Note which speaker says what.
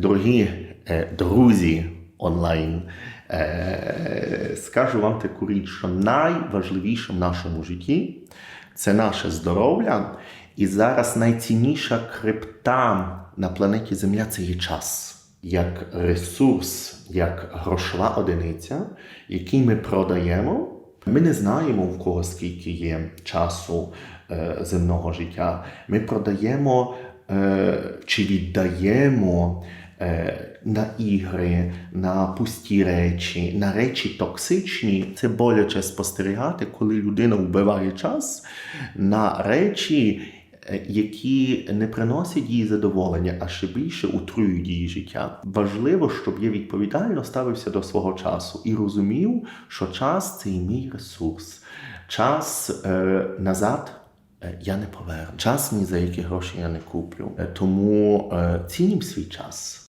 Speaker 1: Дорогі е, друзі онлайн, е, скажу вам таку річ, що найважливіше в нашому житті це наше здоров'я. І зараз найцінніша крипта на планеті Земля це є час. Як ресурс, як грошова одиниця, який ми продаємо. Ми не знаємо, в кого скільки є часу е, земного життя. Ми продаємо чи віддаємо на ігри, на пусті речі, на речі токсичні. Це боляче спостерігати, коли людина вбиває час на речі, е, які не приносять їй задоволення, а ще більше утрують її життя. Важливо, щоб я відповідально ставився до свого часу і розумів, що час це і мій ресурс. Час е, назад е, я не поверну. Час ні за які гроші я не куплю. Е, Тому е, цінім свій час.